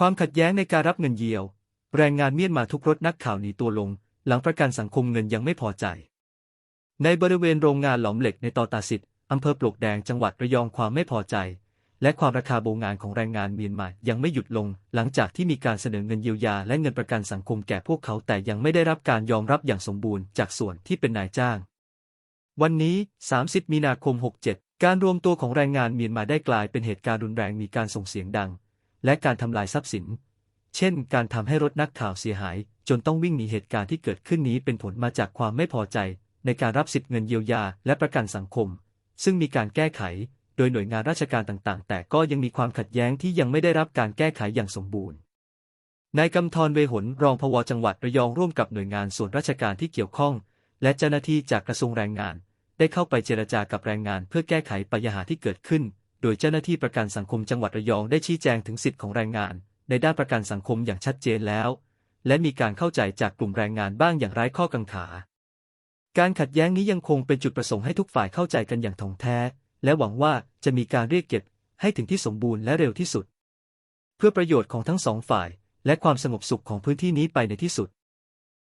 ความขัดแย้งในการรับเงินเยียว แรงงานเมียนมาทุกรถนักข่าวหนีตัวลง หลังประกันสังคมเงินยังไม่พอใจ ในบริเวณโรงงานหลอมเหล็กในตอตาสิทธิ์อำเภอปลวกแดงจังหวัดระยองความไม่พอใจ และความราคาโบงานของแรงงานเมียนมายังไม่หยุดลง หลังจากที่มีการเสนอเงินเยียวยาและเงินประกันสังคมแก่พวกเขาแต่ยังไม่ได้รับการยอมรับอย่างสมบูรณ์จากส่วนที่เป็นนายจ้าง วันนี้ 30 มีนาคม 67 การรวมตัวของแรงงานเมียนมาได้กลายเป็นเหตุการณ์รุนแรงมีการส่งเสียงดัง และการทำลายทรัพย์สิน เช่น การทำให้รถนักข่าวเสียหาย จนต้องวิ่งหนีเหตุการณ์ที่เกิดขึ้นนี้เป็นผลมาจากความไม่พอใจ ในการรับสิทธิเงินเยียวยาและประกันสังคม ซึ่งมีการแก้ไข โดยหน่วยงานราชการต่างๆ แต่ก็ยังมีความขัดแย้งที่ยังไม่ได้รับการแก้ไขอย่างสมบูรณ์นายกำธรเวหนรองพวจังหวัดระยองร่วมกับหน่วยงานส่วนราชการที่เกี่ยวข้อง และเจ้าหน้าที่จากกระทรวงแรงงาน ได้เข้าไปเจรจากับแรงงานเพื่อแก้ไขปัญหาที่เกิดขึ้น โดยเจ้าหน้าที่ประกันสังคมจังหวัดระยองได้ชี้แจงถึงสิทธิของแรงงาน ในด้านประกันสังคมอย่างชัดเจนแล้ว และมีการเข้าใจจากกลุ่มแรงงานบ้างอย่างไร้ข้อกังขา การขัดแย้งนี้ยังคงเป็นจุดประสงค์ให้ทุกฝ่ายเข้าใจกันอย่างถ่องแท้ และหวังว่าจะมีการเรียกเก็บให้ถึงที่สมบูรณ์และเร็วที่สุด เพื่อประโยชน์ของทั้งสองฝ่าย และความสงบสุขของพื้นที่นี้ไปในที่สุด